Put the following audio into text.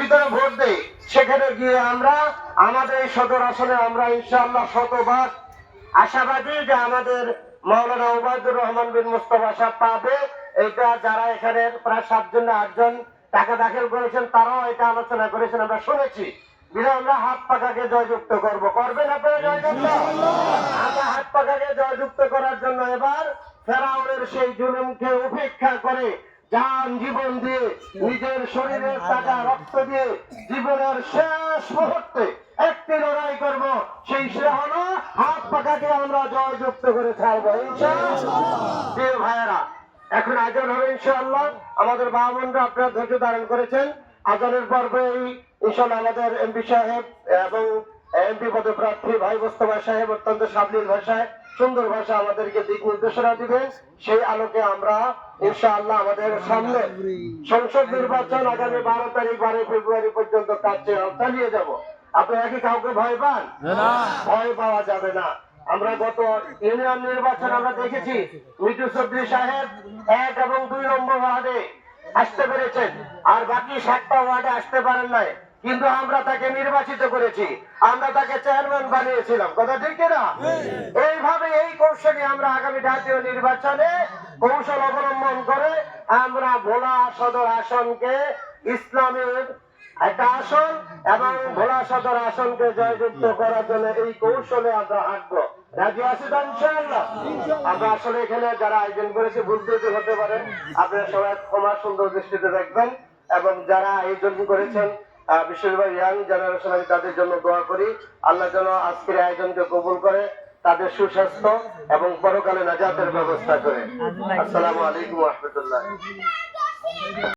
ভিতরে ভোট দেই সেখানে গিয়ে আমরা আমাদের সদর আসনে আমরা ইনশাআল্লাহ শতভাগ আশাবাদী যে আমাদের মাওলানা ওবায়দুর রহমান বিন মুস্তফা সাহেব পাবে। এটা যারা এখানে প্রায় সাতজন না আটজন টাকা দাখিল করেছেন, তারাও এটা আলোচনা করেছেন, আমরা শুনেছি। বিনা আমরা হাত পাকাকে জয়যুক্ত করব। করবেন আপনারা জয়যুক্ত? আমরা হাত পাকাকে জয়যুক্ত করার জন্য এবার ফেরাউনের সেই জুলুমকে উপেক্ষা করে যান জীবন দিয়ে নিজের শরীরের টাকা রক্ত দিয়ে জীবনের শেষ মুহূর্তে একটি লড়াই করব। সেই সে হলো হাত পাকাকে আমরা জয়যুক্ত করে ছাড়বো প্রিয় ভাইয়েরা এখন আজান হবে ইনশাআল্লাহ। আমাদের মা বোনরা আপনারা ধৈর্য ধারণ করেছেন। আজানের পর্বে ইনশাআল্লাহ আমাদের এমপি সাহেব এবং এমপি পদপ্রার্থী ভাই মোস্তফা সাহেব অত্যন্ত সাবলীল ভাষায় সুন্দর ভাষা আমাদেরকে দিক নির্দেশনা দিবেন সেই আলোকে আমরা ইনশাআল্লাহ আমাদের সামনে সংসদ নির্বাচন আগামী বারো তারিখ বারোই ফেব্রুয়ারি পর্যন্ত কাজ চালিয়ে যাব। আপনারা কি কাউকে ভয় পান? ভয় পাওয়া যাবে না। আমরা গত ইউনিয়ন নির্বাচন আমরা দেখেছি মিটু চৌধুরী সাহেব এক এবং দুই নম্বর ওয়ার্ডে আসতে পেরেছেন। আর বাকি সাতটা ওয়ার্ডে আসতে পারেন নাই। কিন্তু আমরা তাকে নির্বাচিত করেছি। আমরা তাকে চেয়ারম্যান বানিয়েছিলাম। কথা ঠিক না? এইভাবে এই কৌশলে আমরা আগামী জাতীয় নির্বাচনে কৌশল অবলম্বন করে আমরা ভোলা সদর আসনকে ইসলামের একটা আসন এবং ভোলা সদর আসনকে জয়যুক্ত করার জন্য এই কৌশলে আমরা হাঁটবো রাজি আছি তো ইনশাআল্লাহ? আমরা আসলে এখানে যারা আয়োজন করেছে ভুল হতে পারে। আপনারা সবাই ক্ষমা সুন্দর দৃষ্টিতে দেখবেন এবং যারা আয়োজন করেছেন বিশেষভাবে ইয়াং জেনারেশন আমি তাদের জন্য দোয়া করি। আল্লাহ যেন আজকের আয়োজনকে কবুল করে তাদের সুস্বাস্থ্য এবং পরকালে নাজাতের ব্যবস্থা করে। আসসালামু আলাইকুম রহমতুল্লাহ।